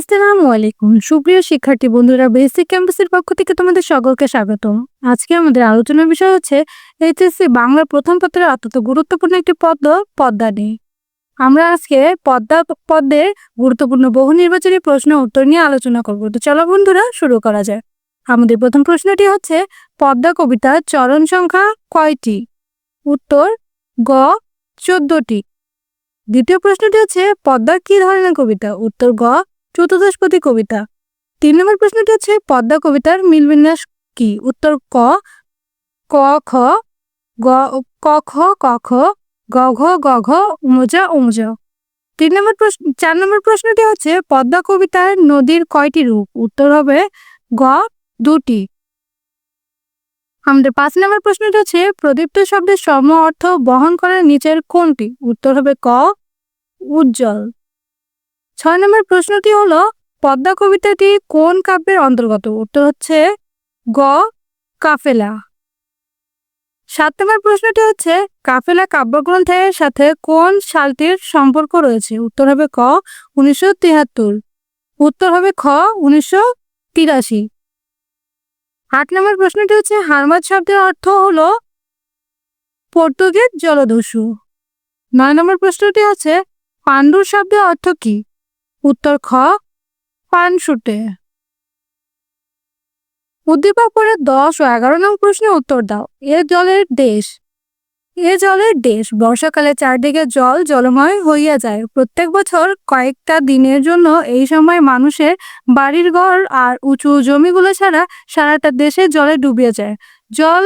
আসসালামু আলাইকুম। সুপ্রিয় শিক্ষার্থী বন্ধুরা বেসিক ক্যাম্পাসের পক্ষ থেকে তোমাদের সকলকে স্বাগতম। আজকে আমাদের আলোচনার বিষয় হচ্ছে এইচএসসি বাংলার প্রথম পত্রের অত্যন্ত গুরুত্বপূর্ণ একটি পদ্ম পদ্মা নিয়ে। আমরা আজকে পদ্মা, পদ্মের গুরুত্বপূর্ণ বহু নির্বাচনী প্রশ্ন উত্তর নিয়ে আলোচনা করব। তো চলো বন্ধুরা, শুরু করা যায় আমাদের প্রথম প্রশ্নটি হচ্ছে, পদ্মা কবিতার চরণ সংখ্যা কয়টি? উত্তর, গ, চোদ্দটি। দ্বিতীয় প্রশ্নটি হচ্ছে, পদ্মা কি ধরনের কবিতা? উত্তর, গ চতুর্দশপতি কবিতা। তিন নম্বর প্রশ্নটি হচ্ছে, পদ্মা কবিতার মিলবিন্যাস কি? উত্তর ক ক, খ, গ, ক, খ ক, খ, গ, ঘ গ, ঘ উমজা উমজ তিন নম্বর প্রশ্ন, চার নম্বর প্রশ্নটি হচ্ছে, পদ্মা কবিতার নদীর কয়টি রূপ? উত্তর হবে গ, দুটি। আমাদের পাঁচ নম্বর প্রশ্নটি হচ্ছে, প্রদীপ্ত শব্দের সম অর্থ বহন করার নিচের কোনটি? উত্তর হবে ক, উজ্জ্বল। ছয় নম্বর প্রশ্নটি হলো, পদ্মা কবিতাটি কোন কাব্যের অন্তর্গত? উত্তর হচ্ছে, গ, কাফেলা। সাত নম্বর প্রশ্নটি হচ্ছে, কাফেলা কাব্যগ্রন্থের সাথে কোন সালটির সম্পর্ক রয়েছে? উত্তর হবে ক, উনিশশো তিয়াত্তর উত্তর হবে খ, উনিশশো তিরাশি। আট নম্বর প্রশ্নটি হচ্ছে, হারমাদ শব্দের অর্থ হলো, পর্তুগিজ জলদস্যু। নয় নম্বর প্রশ্নটি হচ্ছে, পাণ্ডুর শব্দের অর্থ কি? উত্তর খ পানশুটে উদ্দীপক পরে দশ ও এগারো নং প্রশ্নে উত্তর দাও। এ জলের দেশ। এ জলের দেশ। বর্ষাকালে চারদিকে জল জলময় হইয়া যায়। প্রত্যেক বছর কয়েকটা দিনের জন্য এই সময় মানুষের বাড়ির ঘর আর উঁচু জমিগুলো ছাড়া সারাটা দেশে জলে ডুবিয়ে যায়। জল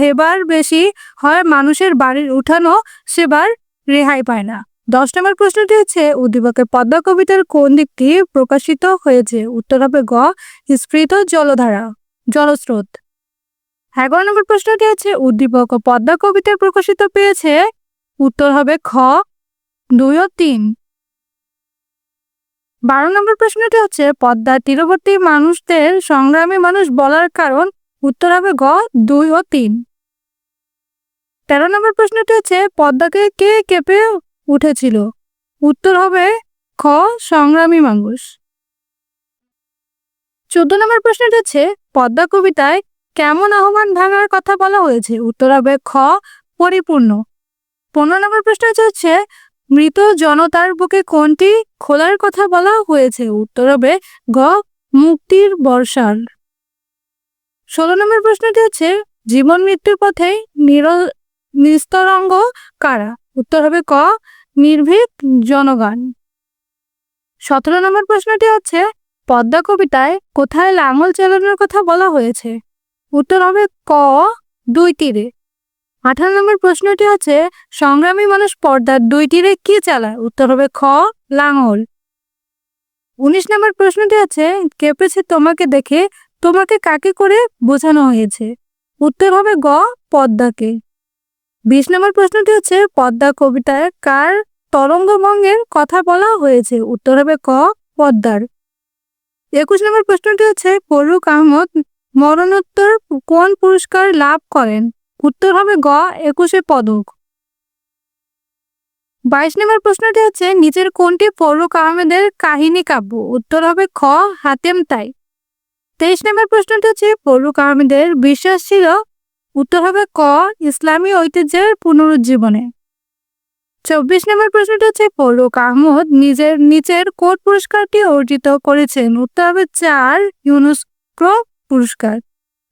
হেবার বেশি হয় মানুষের বাড়ির উঠানো সেবার রেহাই পায় না। দশ নম্বর প্রশ্নটি হচ্ছে, উদ্দীপকের পদ্মা কবিতার কোন দিকটি প্রকাশিত হয়েছে? উত্তর হবে গ, স্ফীত জলধারা, জলস্রোত। এগারো নম্বর প্রশ্নটি হচ্ছে, উদ্দীপক ও পদ্মা কবিতার প্রকাশিত পেয়েছে? উত্তর হবে খ, দুই ও তিন। বারো নম্বর প্রশ্নটি হচ্ছে, পদ্মার তীরবর্তী মানুষদের সংগ্রামী মানুষ বলার কারণ? উত্তর হবে গ, দুই ও তিন। তেরো নম্বর প্রশ্নটি হচ্ছে, পদ্মাকে কে কেঁপে উঠেছিল। উত্তর হবে খ, সংগ্রামী মানুষ চোদ্দ নম্বর প্রশ্নটি হচ্ছে, পদ্মা কবিতায় কেমন আহ্বান ভাঙার কথা বলা হয়েছে? উত্তর হবে খ, পরিপূর্ণ। পনেরো নম্বর প্রশ্ন হচ্ছে, মৃত জনতার বুকে কোনটি খোলার কথা বলা হয়েছে? উত্তর হবে গ মুক্তির বর্ষার। ষোলো নম্বর প্রশ্নটি হচ্ছে, জীবন মৃত্যুর পথে নির নিস্তরঙ্গ কারা? উত্তর হবে ক নির্ভীক জনগণ। সতেরো নম্বর প্রশ্নটি হচ্ছে, পদ্মা কবিতায় কোথায় লাঙল চালানোর কথা বলা হয়েছে? উত্তর হবে ক, দুই তীরে। আঠারো নম্বর প্রশ্নটি হচ্ছে, সংগ্রামী মানুষ পর্দার দুই তীরে কি চালায়? উত্তর হবে খ, লাঙল। উনিশ নম্বর প্রশ্নটি হচ্ছে, কেঁপেছে তোমাকে দেখে, তোমাকে কাকে করে বোঝানো হয়েছে? উত্তর হবে গ, পদ্মাকে। বিশ নম্বর প্রশ্নটি হচ্ছে, পদ্মা কবিতায় কার তরঙ্গভঙ্গের কথা বলা হয়েছে? উত্তর হবে ক, পদ্মার। একুশ নম্বর প্রশ্নটি হচ্ছে ফরুক আহমদ মরণোত্তর কোন পুরস্কার লাভ করেন? উত্তর হবে গ, একুশে পদক। বাইশ নম্বর প্রশ্নটি হচ্ছে, নিচের কোনটি ফরুক আহমেদের কাহিনী কাব্য? উত্তর হবে খ হাতেম তাই তেইশ নম্বর প্রশ্নটি হচ্ছে ফরুক আহমেদের বিশ্বাস ছিল উত্তর হবে ক, ইসলামী ঐতিহ্যের পুনরুজ্জীবনে। চব্বিশ নম্বর প্রশ্নটি হচ্ছে, ফরুক আহমদ নিজের, নিচের কোট পুরস্কারটি অর্জিত করেছেন? উত্তর হবে চার, ইউনেস্কো পুরস্কার।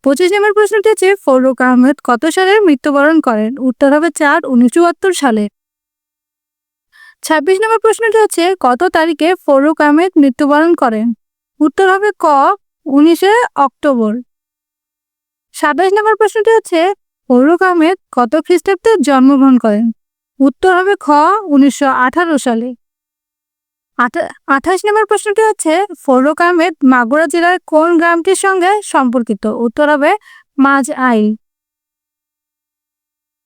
পঁচিশ নম্বর প্রশ্নটি হচ্ছে, ফরুক আহমেদ কত সালে মৃত্যুবরণ করেন? উত্তর হবে চার, উনিশশো সালে। ছাব্বিশ নম্বর প্রশ্নটি হচ্ছে, কত তারিখে ফরুক আহমেদ মৃত্যুবরণ করেন? উত্তর হবে ক, উনিশে অক্টোবর। সাতাশ নম্বর প্রশ্নটি হচ্ছে ফরুক আহমেদ কত খ্রিস্টাব্দে জন্মগ্রহণ করেন? উত্তর হবে খ, উনিশশো আঠারো সালে। আঠাশ নম্বর প্রশ্নটি হচ্ছে ফরুক আহমেদ মাগুরা জেলার কোন গ্রামটির সঙ্গে সম্পর্কিত? উত্তর হবে, মাঝ আই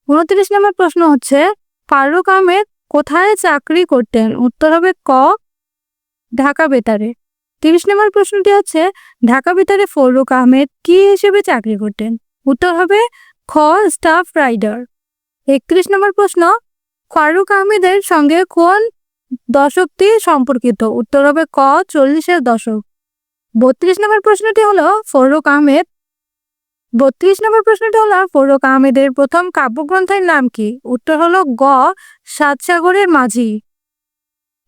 উনত্রিশ নম্বর প্রশ্ন হচ্ছে ফারুক আহমেদ কোথায় চাকরি করতেন? উত্তর হবে ক, ঢাকা বেতারে। তিরিশ নম্বর প্রশ্নটি হচ্ছে ঢাকা বেতারে ফরুক আহমেদ কি হিসেবে চাকরি করতেন? উত্তর হবে, খ, স্টাফ রাইডার। একত্রিশ নম্বর প্রশ্ন ফারুক আহমেদের সঙ্গে কোন দশকটি সম্পর্কিত? উত্তর হবে, ক, চল্লিশের দশক। বত্রিশ নম্বর প্রশ্নটি হলো ফরুক আহমেদ, বত্রিশ নম্বর প্রশ্নটি হলো ফরুক আহমেদের প্রথম কাব্যগ্রন্থের নাম কি? উত্তর হলো, গ সাতসাগরের মাঝি।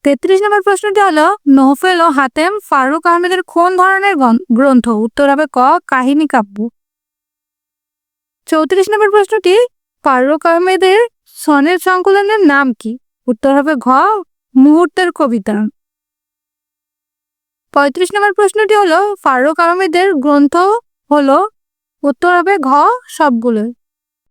তেত্রিশ নম্বর প্রশ্নটি হলো, নহফেল ও হাতেম ফারুক আহমেদের কোন ধরনের গ্রন্থ? উত্তর হবে ক, কাহিনী কাব্য। চৌত্রিশ নম্বর প্রশ্নটি, ফারুক আহমেদের সনের সংকলনের নাম কি? উত্তর হবে ঘ, মুহূর্তের কবিতা। পঁয়ত্রিশ নম্বর প্রশ্নটি হলো, ফারুক আহমেদের গ্রন্থ হলো? উত্তর হবে ঘ সবগুলো